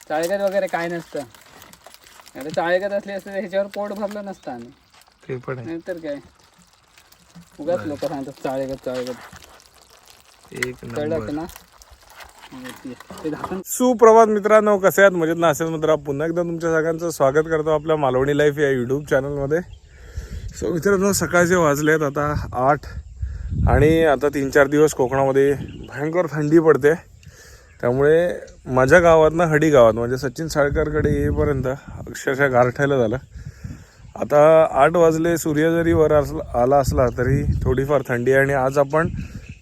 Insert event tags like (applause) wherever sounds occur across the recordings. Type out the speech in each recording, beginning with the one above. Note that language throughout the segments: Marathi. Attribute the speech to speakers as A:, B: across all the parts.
A: चाळगत वगैरे काय नसतं. आता चाळगत असले असते ह्याच्यावर पोट भरलं नसतं आणि
B: ते पण आहे.
A: नाहीतर काय? उगाच लोक सांगतात चाळगत चाळगत.
B: एक
A: कळलं
B: नंबर
A: ना? ते झाकण
B: सुप्रभात मित्रांनो कसे आहात? मजेत ना? असेल मित्र पुन्हा एकदा तुमच्या सगळ्यांचं स्वागत करतो आपल्या मालवणी लाईफ या यूट्यूब चॅनलमध्ये सो मित्रांनो सकाळचे वाजले आहेत आता आठ. आणि आता तीन चार दिवस कोकणामध्ये भयंकर थंडी पडते. त्यामुळे माझ्या गावातनं हडी गावात म्हणजे सचिन साळकरकडे येईपर्यंत अक्षरशः गारठायला झालं. आता आठ वाजले सूर्य जरी वर असला आला असला तरी थोडीफार थंडी आहे. आणि आज आपण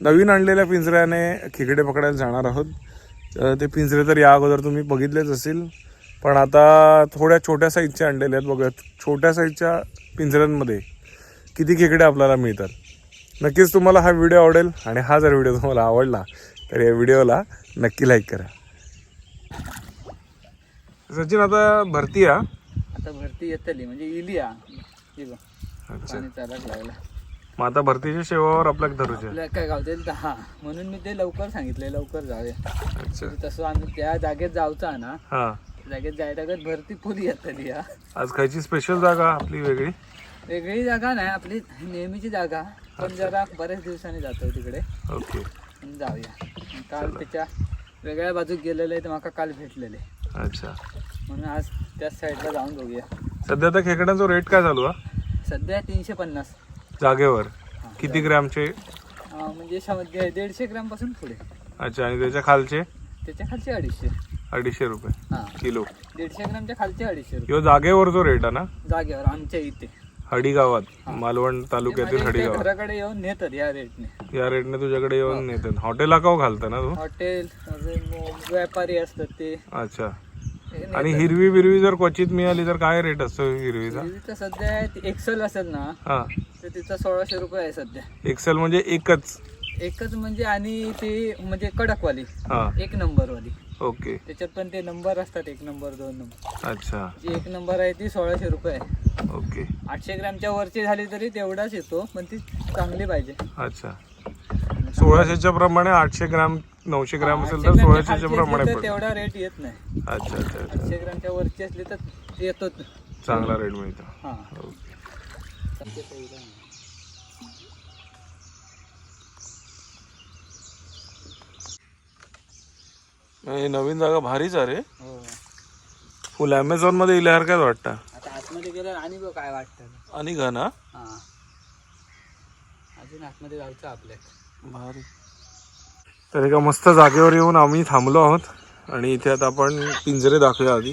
B: नवीन आणलेल्या पिंजऱ्याने खेकडे पकडायला जाणार आहोत. ते पिंजरे तर या अगोदर तुम्ही बघितलेच असेल. पण आता थोड्या छोट्या साईजच्या आणलेले आहेत. बघत छोट्या साईजच्या पिंजऱ्यांमध्ये किती खेकडे आपल्याला मिळतात. नक्कीच तुम्हाला हा व्हिडिओ आवडेल आणि हा जर व्हिडिओ तुम्हाला आवडला तर या व्हिडिओला नक्की लाईक करा. सचिन आता भरती हा?
A: आता भरती येतली म्हणजे इली लागला
B: मग आता भरतीच्या सेवावर आपल्या धरूचे
A: काय गावते दहा म्हणून मी ते लवकर सांगितले लवकर जाऊया.
B: अच्छा.
A: तसं आम्ही त्या जागेत जाऊचा ना
B: हा.
A: जागेत जायला लागत भरती फुल येतली हा.
B: आज खायची स्पेशल जागा आपली वेगळी.
A: वेगळी जागा नाही आपली नेहमीची जागा. पण जरा बऱ्याच दिवसांनी जातो तिकडे.
B: ओके.
A: जाऊया. काल त्याच्या वेगळ्या बाजूक गेलेले तर माका काल भेटलेले.
B: अच्छा.
A: म्हणून आज त्याच साईडला जाऊन बघूया.
B: सध्या तर खेकड्यांचा रेट काय चालू आहे
A: सध्या तीनशे पन्नास.
B: जागेवर. किती ग्रॅमचे?
A: म्हणजे दीडशे ग्रामपासून पुढे.
B: अच्छा आणि त्याच्या खालचे?
A: त्याच्या खालचे अडीचशे.
B: अडीचशे रुपये
A: हा.
B: किलो.
A: दीडशे ग्रामच्या खालचे अडीचशे रुपये.
B: ह्यो जागेवर जो रेट आहे ना?
A: जागेवर आमच्या इथे.
B: हडी गावात मालवण तालुक्यातील
A: माझ्या
B: हडी
A: इथे
B: गावात
A: घराकडे येऊन नेतात या रेटने
B: या रेटने तुझ्याकडे येऊन नेतात. हॉटेल का घालतं ना तू?
A: हॉटेल अजून व्यापारी असतात ते.
B: अच्छा.
A: हे
B: आणि हिरवी बिरवी जर क्वचित मिळाली तर काय रेट असतो हिरवीचा?
A: नेतात. तिथं सध्या एक्सेल असेल ना
B: हा.
A: तर तिथं सोळाशे रुपये आहे सध्या.
B: एक्सेल म्हणजे एकच.
A: एकच म्हणजे आणि ती म्हणजे कडकवाली.
B: हा.
A: एक नंबरवाली.
B: ओके.
A: त्याच्यात पण ते नंबर असतात एक नंबर दोन नंबर.
B: अच्छा.
A: जी एक नंबर आहे ती सोळाशे रुपये आहे.
B: ओके.
A: आठशे ग्रॅमच्या वरची झाली तरी तेवढाच येतो पण ती चांगली पाहिजे.
B: अच्छा. सोळाशेच्या प्रमाणे आठशे ग्राम नऊशे ग्राम असेल तर
A: ग्रॅमच्या
B: सोळाशेच्या
A: खालची
B: प्रमाणे
A: असली तर
B: पडतं
A: तेवढा रेट येत नाही.
B: अच्छा अच्छा अच्छा.
A: आठशे ग्रॅमच्या वरची असली तर येतोच.
B: चांगला रेट मिळतो.
A: हा.
B: ओके. हे नवीन जागा भारीच आहे रे.
A: हो.
B: फुल अमेझॉनमध्ये इल्यासारख्याच वाटतं.
A: आता आतमध्ये गेलं आणि बघ काय वाटतं.
B: आणि घन? हा.
A: हा अजून आतमध्ये जायचं आपल्या.
B: भारी. तर एका मस्त जागेवर येऊन आम्ही थांबलो आहोत. आणि इथे आता आपण पिंजरे दाखवूया आधी.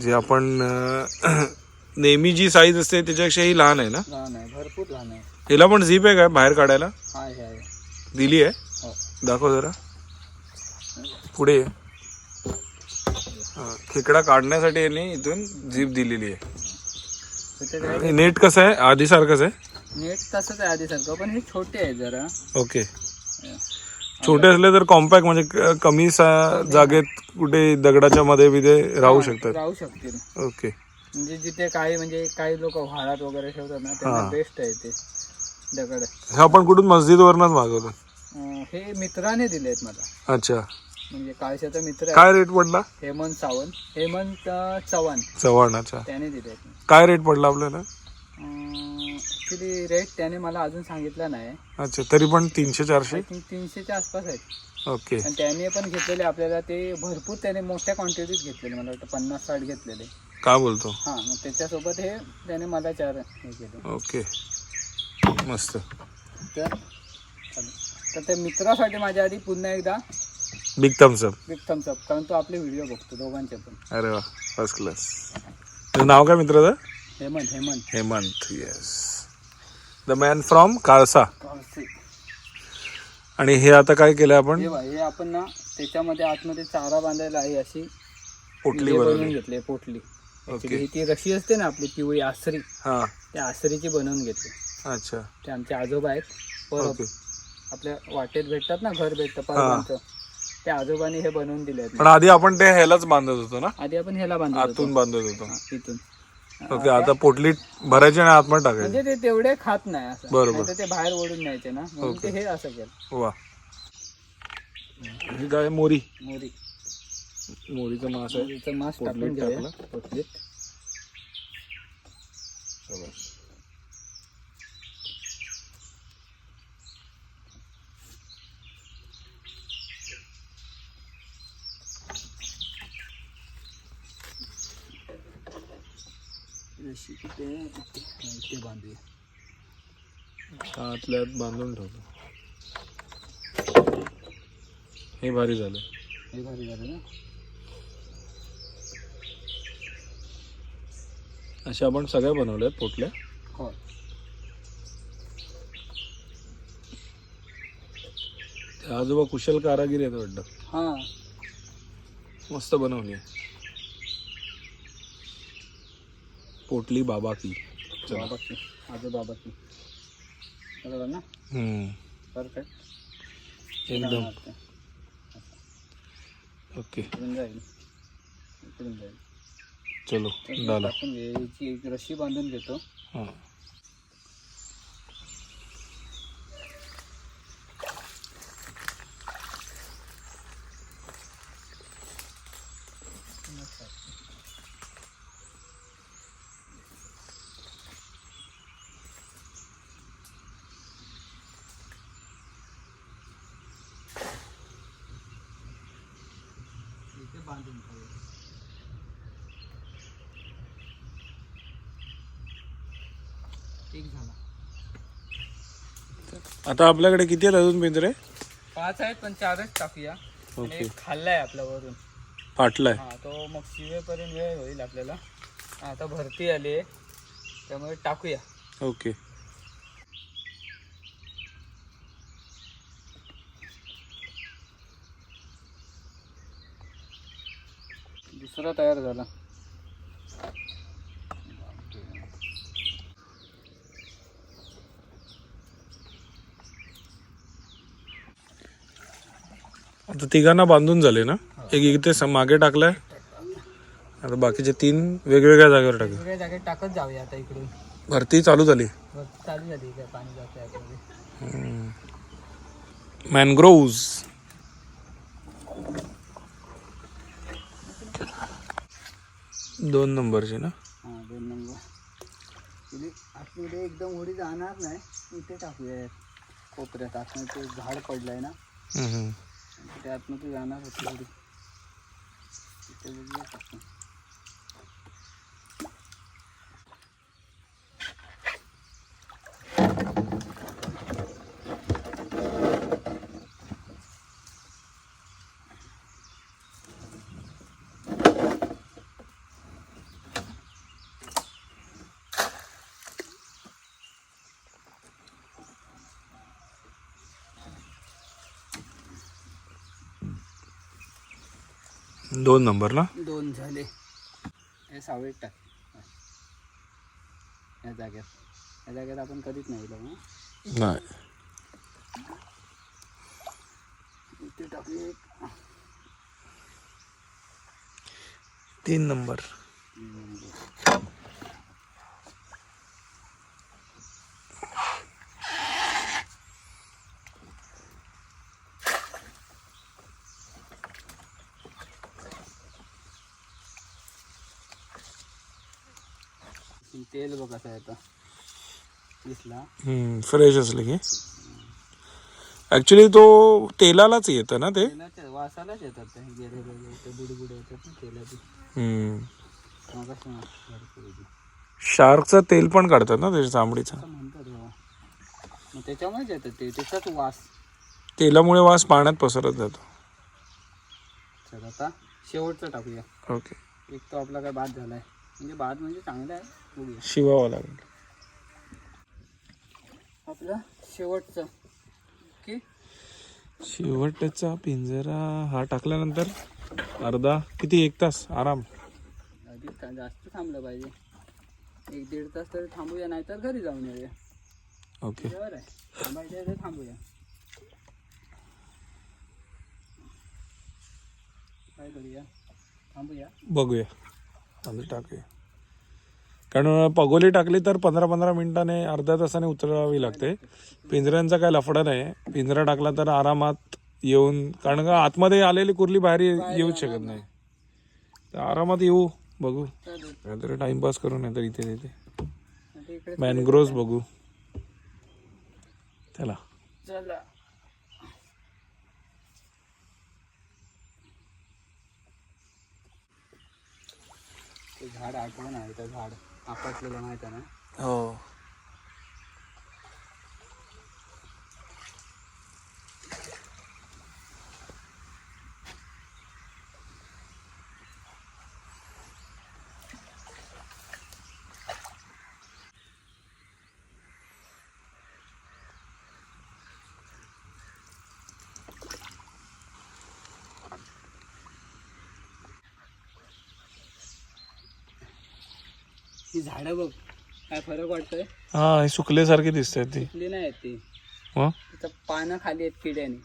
B: जे आपण अं, (clears throat) नेहमी जी साईज असते त्याच्यापेक्षाही लहान आहे ना?
A: लहान आहे भरपूर लहान आहे.
B: हिला पण झीप आहे काय बाहेर काढायला?
A: आहे
B: दिली आहे?
A: हो.
B: दाखव जरा. पुढे. हा, खेकडा काढण्यासाठी याने इथून झीप दिलेली आहे. नेट कसं आहे? आधी सारखंच आहे?
A: नेट तसंच आहे आधी सारखं पण हे छोटे आहे जरा.
B: ओके. छोटे असले तर कॉम्पॅक्ट म्हणजे कमी सा- जागेत कुठे दगडाच्या मध्ये बिथे राहू शकतात.
A: राहू शकतील.
B: ओके.
A: म्हणजे जिथे काही म्हणजे काही लोक व्हाळात वगैरे ठेवतात ना त्यांना. बेस्ट आहे ते दगड.
B: हे आपण कुठून मस्जिदवरनच मागवतो.
A: अं, हे मित्राने दिलेत मला.
B: अच्छा.
A: म्हणजे काळशाचा मित्र आहे.
B: काय रेट पडला?
A: हेमंत सावंत. हेमंत चव्हाण.
B: चव्हाण अच्छा.
A: त्याने दिलेत.
B: काय रेट पडला आपल्याला?
A: ऍक्च्युली रेट त्याने मला अजून सांगितला नाही.
B: अच्छा तरी पण तीनशे चारशे?
A: तीनशेच्या आसपास आहेत.
B: ओके.
A: आणि त्याने पण घेतलेले आपल्याला ते भरपूर त्याने मोठ्या क्वांटिटीत घेतलेले मला वाटतं पन्नास साठ घेतलेले.
B: काय बोलतो?
A: हां मग त्याच्यासोबत हे त्याने मला चार हे केले.
B: ओके. मस्त.
A: तर. तर त्या मित्रासाठी माझ्या आधी पुन्हा एकदा
B: big thumbs up
A: big thumbs up कारण तो आपले व्हिडिओ बघतो दोघांचे पण.
B: अरे वा फर्स्ट क्लास तुझं नाव काय मित्राचं
A: Hemant Hemant.
B: Hemant yes the man from Kalsa
A: Kalse.
B: आणि हे आता काय केलं आपण?
A: हे बघ, हे आपण ना त्याच्यामध्ये आतमध्ये चारा बांधायला आहे अशी
B: पोटली
A: हे बनवून
B: बनवली
A: घेतली पोटली. ही ती रशी असते ना आपली पिवळी आसरी
B: हा.
A: त्या आसरीची बनवून घेतली.
B: अच्छा.
A: ते आमचे आजोबा आहेत.
B: ओके
A: आपल्या वाटेत भेटतात ना घर भेटतं परबांचं त्या आजोबाने हे बनवून दिले आहेत
B: पण आधी आपण ते ह्यालाच बांधत होतो ना?
A: आधी आपण ह्याला बांधतो
B: आतून बांधत होतो.
A: इथून
B: ओके आता पोटली भरायची आणि आतमध्ये टाकायची.
A: म्हणजे ते तेवढे खात नाही असं.
B: बरोबर.
A: नाहीतर ते बाहेर ओढून न्यायचे ना. म्हणून ते हे असं केलं.
B: वा. ही काय मोरी.
A: मोरी.
B: मोरीचं मास आहे.
A: मोरीचं मांस
B: पोटलीत
A: टाकून घेऊया.
B: टाकलं.
A: पोटलीत. इथे इथे बांधूया
B: आतल्या आत बांधून ठेवतो. हे भारी झालं.
A: हे भारी झालं ना?
B: अशा आपण सगळ्या बनवल्यात पोटल्या.
A: हो.
B: ते आजोबा कुशल कारागीर आहेत वाटतं.
A: हा.
B: मस्त बनवली पोटली बाबा की. चला.
A: बाबा की. आजो बाबा की. बरोबर ना?
B: हम्म,
A: परफेक्ट
B: एकदम. ओके.
A: इकडून जाईल. इकडून जाईल.
B: चलो डाला.
A: याची एक रशी बांधून घेतो.
B: हां
A: इथे बांधून ठेवूया एक झाला.
B: आता आपल्याकडे किती आहेत अजून पिंजरे?
A: पाच आहेत पण चारच टाकूया
B: ओके.
A: खाल्लाय आपल्या वरून.
B: फाटलाय.
A: हा तो मग शिवेपर्यंत वेळ होईल आपल्याला. आता भरती आली आहे. त्यामुळे टाकूया.
B: ओके.
A: दुसरा तयार झाला.
B: आता तिघांना बांधून झाले ना? एक इथे मागे टाकलाय. आता बाकीचे तीन वेगवेगळ्या जागेवर टाकले.
A: वेगळ्या जागेत टाकत जाऊया आता इकडून.
B: भरती चालू झाली.
A: चालू झाली पाणी जाते आतमध्ये.
B: मॅनग्रोव्ज दोन नंबरची ना?
A: हां दोन नंबर. आतमध्ये एकदम होडी जाणार नाही. इथे टाकूया कोपऱ्यात. आतमध्ये ते झाड पडलंय ना?
B: हम्म.
A: ते आतमध्ये जाणार होती. होडी इथे बघूया
B: दोन नंबर ना
A: दोन झाले. हे सावळीत टाक. या जाग्यात या जाग्यात आपण कधीच नाही लावू.
B: नाही.
A: एक.
B: तीन नंबर
A: तेल बघ कसं दिसला.
B: फ्रेश असले की. ऍक्च्युली तो तेलालाच येतं ना ते?
A: तेलाच्या वासालाच येतात ते. गेलेले ते बुडबुडे येतात ना तेलाची.
B: हम्म.
A: मग कसं भरपूर येते.
B: शार्कचं तेल पण काढतात ना त्याच्या चांबडीचं
A: असं म्हणतात मग त्याच्यामुळेच येतात ते. त्याचाच वास.
B: तेलामुळे वास पाण्यात पसरत जातो.
A: चल आता शेवटचं टाकूया.
B: ओके
A: एक तो आपला काय बाद झालाय. म्हणजे बाद म्हणजे चांगला आहे.
B: शिवावं लागेल.
A: आपला शेवटचं. ओके.
B: शेवटचा पिंजरा हा टाकल्यानंतर अर्धा किती एक तास? आराम.
A: का- जास्त थांबलं पाहिजे. एक दीड तास तरी थांबूया नाहीतर घरी जाऊन येऊया.
B: ओके.
A: बरोबर आहे. थांबायचं आहे तर थांबूया. काय करूया? थांबूया.
B: बघूया. आम्ही टाकूया. कारण पगोली टाकली तर पंधरा पंधरा मिनिटाने अर्ध्या तासाने उतरावी लागते. पिंजऱ्यांचा काय लफडा नाही. पिंजरा टाकला तर आरामात येऊन कारण का आतमध्ये आलेली कुर्ली बाहेर ये- येऊच शकत नाही. तर आरामात येऊ बघू. नाहीतर टाइमपास करू नाही तर इथे तिथे. मॅनग्रोव्स बघू. चला.
A: झाड आठवण आहे त्या झाड. आपटलेलं माहिती आहे ना?
B: हो.
A: ही झाडं बघ. काय फरक वाटतोय?
B: हा हे सुकल्यासारखी दिसतात ती.
A: कुठली नाही आहेत ती तिथं पानं खाली आहेत किड्याने.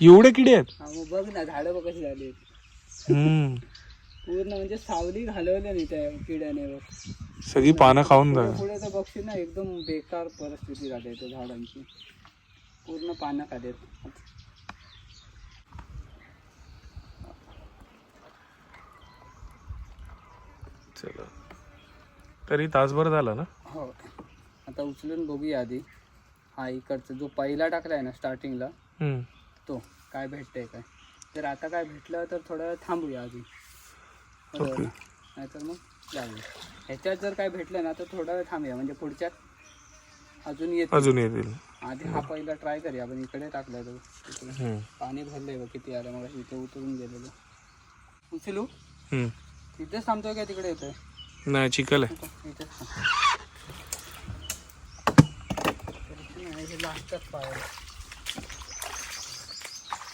B: एवढे किडे आहेत?
A: हा मग बघ ना झाडं बघ कशी झाली आहेत.
B: हम्म.
A: पूर्ण म्हणजे सावली घालवली नाही त्या किड्याने बघ.
B: सगळी पानं खाऊन
A: पुढे
B: जा
A: पुढे तर बघशील ना एकदम बेकार परिस्थिती झाली आहे त्या झाडांची. पूर्ण पानं खाली आहेत.
B: चला. तरी तासभर झाला ना?
A: हो. आता उचलून बघूया आधी. हा इकडचा जो पहिला टाकलाय ना स्टार्टिंगला
B: हम्म.
A: तो काय भेटतंय काय? तर आता काय भेटलं तर थोडा वेळ थांबूया आधी.
B: ओके.
A: नाहीतर मग जाऊया. ह्याच्यात जर काय भेटलं ना तर थोडा वेळ थांबूया. म्हणजे पुढच्यात अजून येत
B: अजून येतील.
A: आधी हा पहिला ट्राय करूया. आपण इकडे टाकलाय तो. इकडे.
B: हम्म.
A: पाणी भरलंय बघ किती आलं मग इथे उतरून गेलेलं. उचलू?
B: हम्म.
A: इथेच थांबतोय का तिकडे येतोय?
B: नाही चिकल आहे
A: हे.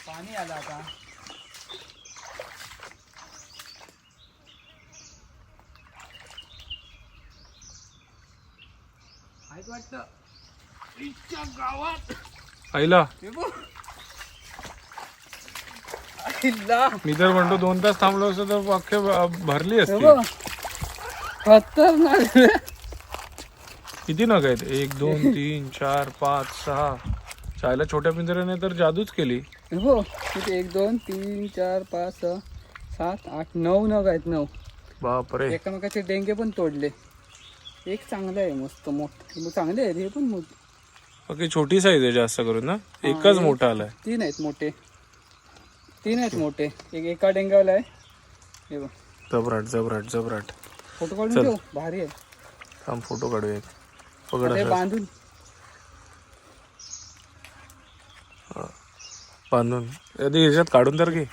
A: पाणी आलं आता वाटतं गावात
B: आईला.
A: आईला.
B: मी तर म्हणतो दोन तास थांबलो असतो तर अख्खे भरली असती.
A: खतरनाक रे.
B: किती नग आहेत? एक दोन तीन चार पाच सहा. चायला छोट्या पिंजऱ्याने तर जादूच केली.
A: हे किती? एक दोन तीन चार पाच सहा सात आठ नऊ नग आहेत नऊ.
B: बापरे.
A: एकामेकाचे डेंगे पण तोडले. एक चांगलं आहे मस्त मोठ. चांगले आहेत हे पण मोठ.
B: बाकी छोटी साईज आहे जास्त करून ना? एकच मोठा आलाय.
A: तीन आहेत मोठे. तीन आहेत मोठे. एक एका डेंगावला आहे. हे बघ.
B: जबराट जबराट जबराट.
A: फोटो काढून
B: चल.
A: ठेव भारी आहे.
B: थांब फोटो काढूया. पकड असं.
A: बांधून.
B: बांधून. आधी ह्याच्यात काढून तर घे.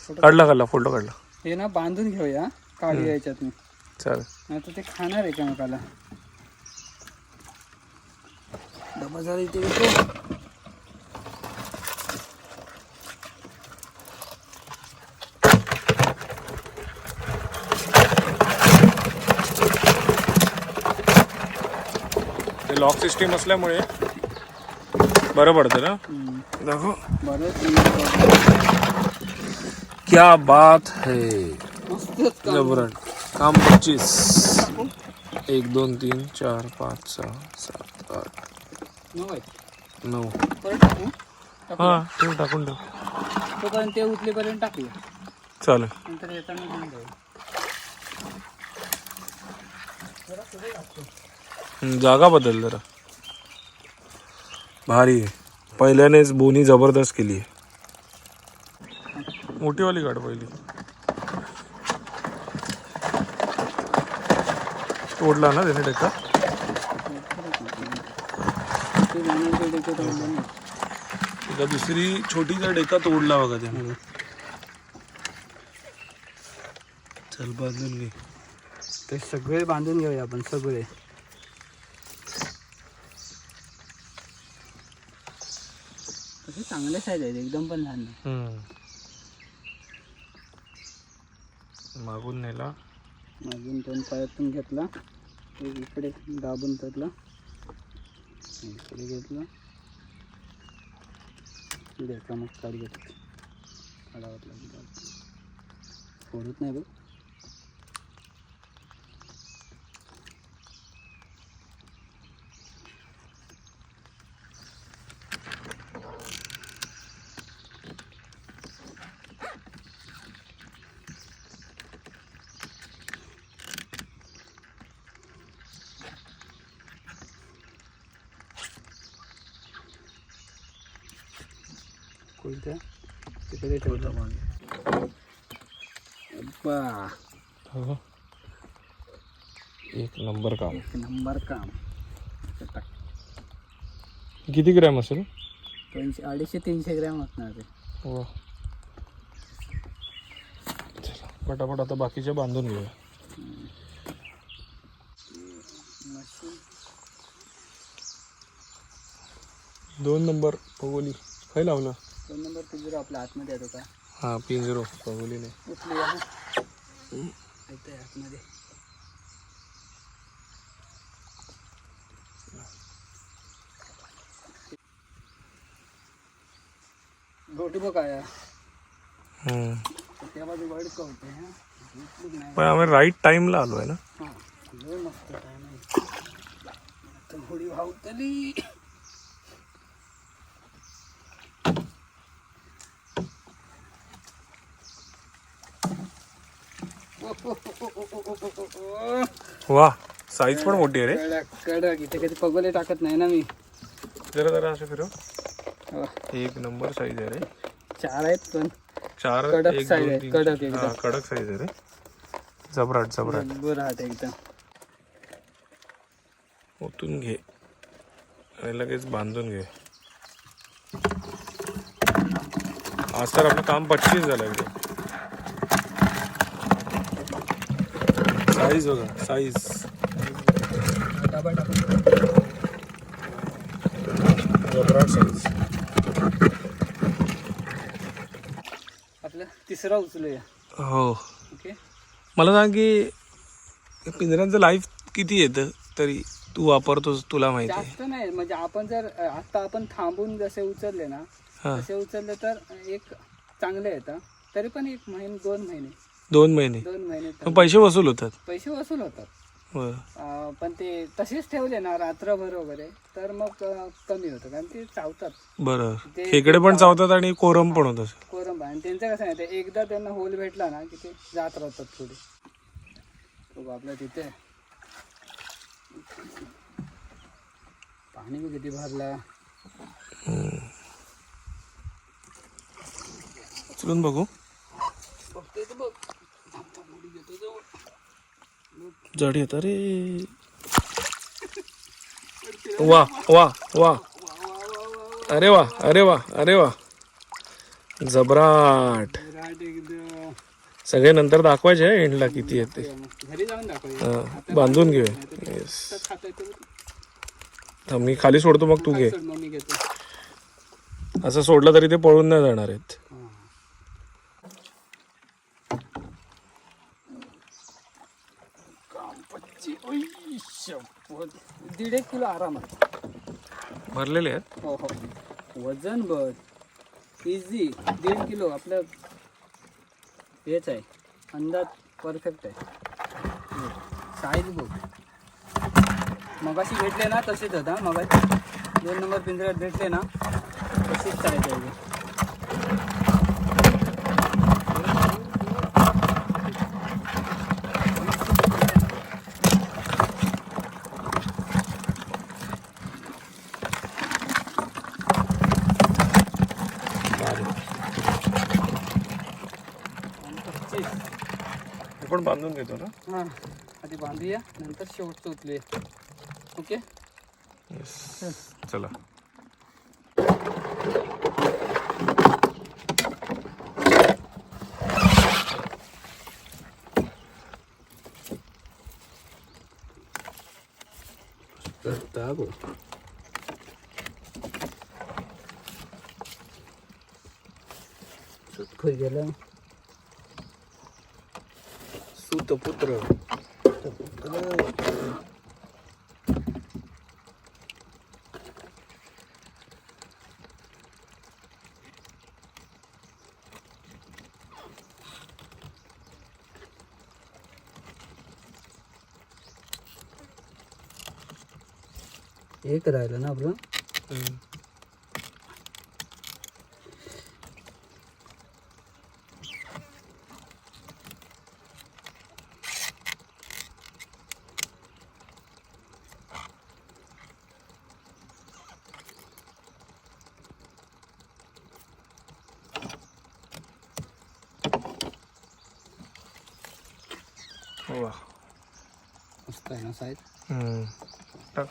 A: फोटो
B: काढला काढला फोटो काढला.
A: हे ना बांधून घेऊया काढूया याच्यात
B: चालेल.
A: नाही तर ते खाणार एकामेकाला डबा झाला इथे येतो
B: ते लॉक सिस्टीम असल्यामुळे बरं पडतं ना. दाखव.
A: बरं
B: क्या बात है.
A: मस्तच काम.
B: पच्चीस. एक दोन तीन चार पाच सहा सात आठ
A: नऊ.
B: हा ठेव टाकून ठेव
A: तोपर्यंत ते उचलेपर्यंत टाकूया.
B: चालेल.
A: नंतर येताना घेऊन जाऊ.
B: जागा बदल जरा. भारी आहे. पहिल्यानेच बोनी जबरदस्त केली आहे. मोठीवाली गाड पहिली. तोडला ना त्याने टेका
A: ते
B: एका दुसरी छोटीचा डेका तोडला बघा त्याने. चल बांधून घे.
A: ते सगळे बांधून घेऊया आपण सगळे तसे चांगले साईज आहेत एकदम पण लहान नाही.
B: हम्म. मागून नेला.
A: अजून दोन पायातून घेतला. एक इकडे दाबून धरला. इकडे घेतला. इकडे एका मग काढ घेतला. काढावं लागेल. फोडत नाही बघ. कोणत्या? तिकडे ठेवतो. बा
B: हो. एक नंबर काम.
A: एक नंबर काम.
B: किती ग्रॅम असेल?
A: दोनशे अडीचशे तीनशे ग्रॅम असणार ते
B: वा. चला पटापट आता बाकीच्या बांधून घेऊया.
A: मशीन
B: दोन नंबर पगोली. काय लावलं?
A: दोन नंबर पिंजरा आपल्या आतमध्ये येतो का?
B: हां पिन झिरो पगोलीने
A: उचलूया ना येतोय आतमध्ये. गोटी बघ. त्या बाजू वाईट हा? नाही.
B: पण आम्ही राईट टाइमला आलो आहे ना?
A: हा लय मस्त time आहे. आता होडी वावतली
B: वा साईज पण मोठी आहे रे.
A: कडक कडक. इथे कधी पगोले टाकत नाही ना मी.
B: जरा जरा असं फिरव. एक नंबर साईज आहे रे.
A: चार आहेत पण
B: चार
A: कडक
B: दोन,
A: आहे, कडक. एकदम.
B: हा, कडक साईज आहे रे. जबराट जबराट.
A: बरं राहत एकदम.
B: ओतून घे. आणि लगेच बांधून घे. आज तर आपलं काम पच्चीस झालं एकदम साईज बघा साईज. साईज.
A: आपलं तिसरा उचलूया.
B: हो.
A: ओके.
B: मला सांग की पिंजऱ्यांचं लाईफ किती येतं? तरी तू वापरतोस तुला माहिती
A: जास्त नाही म्हणजे आपण जर आता आपण थांबून जसे उचलले ना तसे उचलले तर एक चांगले येतं. तरी पण एक महिने दोन महिने.
B: दोन महिने.
A: दोन महिने
B: मग पैसे वसूल होतात.
A: पैसे वसूल होतात. अ, पण ते तसेच ठेवले ना रात्रभर वगैरे तर मग अ, कमी होतं कारण ते चावतात.
B: बरं.
A: ते-
B: खेकडे पण चावतात. आणि कोरम पण होत असं
A: कोरंबा आणि त्यांचं कसं आहे ते एकदा त्यांना होल भेटला ना की ते जात राहतात बघू आपल्या तिथे. पाणी बी किती भरला.
B: उचलून बघू.
A: बघतोय तर बघ थांब, थांब, उडी घेतो जवळ.
B: जड येत. अरे. वा वा वा. अरे वा अरे वा अरे वा. जबराट. सगळे नंतर दाखवायचे एंडला किती येते. बांधून घेऊया. येस मी खाली सोडतो मग तू घे. असं सोडलं तरी ते पळून नाही जाणार आहेत.
A: शपथ. दीड एक किलो आरामात.
B: भरलेले आहेत?
A: हो हो. वजन बघ. इझी दीड किलो. आपलं हेच आहे. अंदाज परफेक्ट आहे. साईज बघ. मगाशी भेटले ना तसेच होता मगाशी दोन नंबर पिंजऱ्यात भेटले ना तशीच साईज आहे पच्चीस
B: हे पण बांधून घेतो ना?
A: हां. आधी बांधूया नंतर शेवटचं उचलूया ओके?
B: येस चला.
A: Tago. खय गेलं
B: सुतपुत्र
A: एक राहिलं ना आपलं
B: वा
A: मस्त आहे ना साईज
B: हम्म. टाक.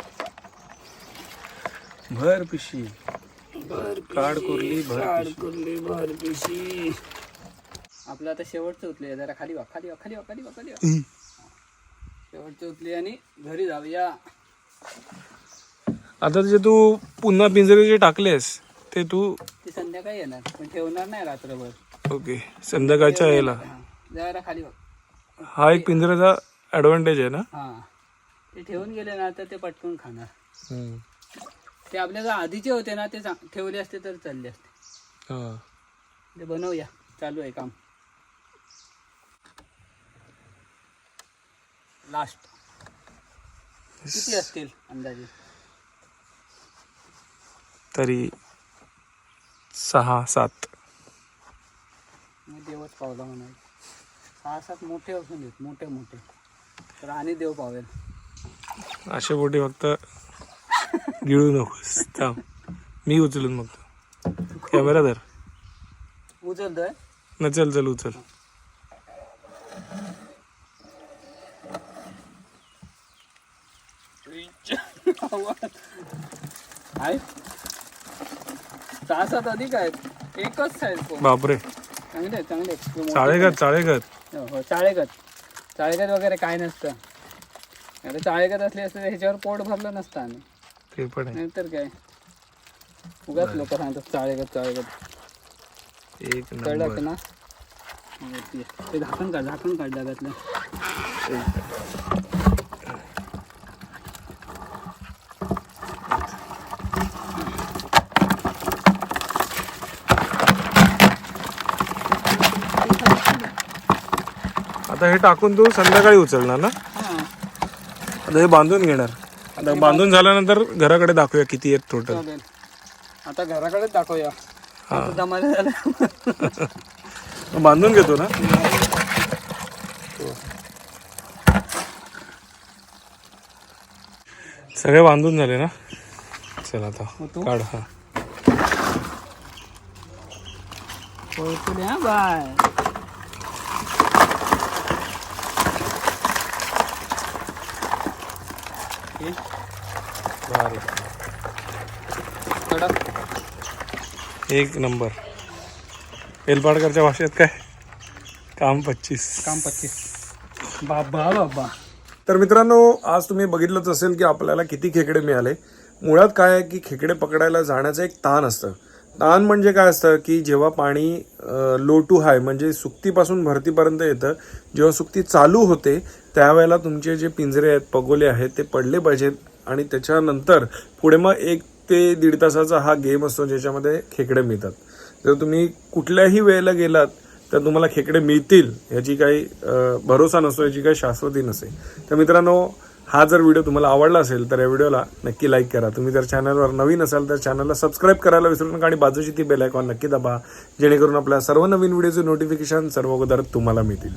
B: भर पिशी काढ कुर्ली भर पिशी.
A: आपलं आता शेवटचं उतले जरा खाली वा खाली वा खाली वा खाली वा खाली वा. शेवटचं उतले आणि घरी जाऊया
B: आता जे तू पुन्हा पिंजरे जे टाकलेस ते तू
A: ती संध्याकाळी येणार पण ठेवणार नाही रात्रभर
B: ओके संध्याकाळच्या यायला
A: हा. जरा खाली वा
B: हा एक पिंजऱ्याचा ॲडव्हान्टेज आहे ना?
A: हा. ते ठेवून गेले ना तर ते पटकन खाणार.
B: हम्म.
A: ते आपल्या जो आधीचे होते ना ते चांग- ठेवले असते तर चालले असते.
B: हा.
A: ते बनवूया. चालू आहे काम. लास्ट किती असतील अंदाजे?
B: तरी सहा सात.
A: मी देवच पावला म्हणाल सात मोठे असून देत मोठे मोठे. तर आणि देव पावेल.
B: अशा बोटी फक्त गिळू नकोस. थांब. मी उचलून बघतो. कॅमेरा धर.
A: उचलतोय
B: न चल चल उचल.
A: आहे सहा सात अधिक आहेत. एकच साईज
B: बापरे.
A: चांगले चांगले
B: चाळेगत चाळेगत
A: हो, हो चाळेगत. चाळेगत वगैरे काय नसतं. आता चाळेगत असले असते ह्याच्यावर पोट भरलं नसतं आम्ही.
B: ते पण आहे.
A: नाहीतर काय? उगाच लोक सांगतात चाळेगत चाळेगत.
B: एक
A: कळलं
B: नंबर.
A: का ना? हो, ते ते झाकण काढ झाकण काढ डब्यातलं.
B: आता हे टाकून तू संध्याकाळी उचलणार ना? आता हे बांधून घेणार. आता बांधून झाल्यानंतर घराकडे दाखवूया किती आहेत टोटल
A: चालेल. आता घराकडेच दाखवूया. आता झालं. (laughs)
B: बांधून घेतो ना? सगळे बांधून झाले ना? चल आता
A: होतो?
B: काढ हा.
A: हा बाय. कडक
B: एक नंबर. एलपाडकरच्या भाषेत काय? काम पच्चीस.
A: काम पच्चीस. बाबा बाबा.
B: तर मित्रांनो आज तुम्ही बघितलंच असेल की आपल्याला किती खेकडे मिळाले. मुळात काय आहे की खेकडे पकडायला जाण्याचं एक ताण असतं. ताण म्हणजे काय असतं की जेव्हा पाणी लो टू हाय म्हणजे सुकतीपासून भरतीपर्यंत येतं जेव्हा सुकती चालू होते त्यावेळेला तुमचे जे पिंजरे आहेत पगोले आहेत ते पडले पाहिजेत. आणि त्याच्यानंतर पुढे मग एक ते दीड तासाचा हा गेम असतो ज्याच्यामध्ये खेकडे मिळतात. जर तुम्ही कुठल्याही वेळेला गेलात तर तुम्हाला खेकडे मिळतील याची काही भरोसा नसतो याची काही शाश्वती नसेल तर मित्रांनो हा जर व्हिडिओ तुम्हाला आवडला असेल तर या व्हिडिओला नक्की लाईक करा. तुम्ही जर चॅनलवर नवीन असाल तर चॅनलला सबस्क्राईब करायला विसरू नका आणि बाजूची ती बेल आयकॉन नक्की दाबा जेणेकरून आपल्या सर्व नवीन व्हिडिओचे नोटिफिकेशन सर्व अगोदर तुम्हाला मिळतील.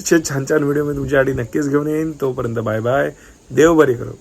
B: असे छान छान व्हिडिओ मी तुमच्यासाठी नक्कीच घेऊन येईन. तोपर्यंत बाय बाय देव बरे करू.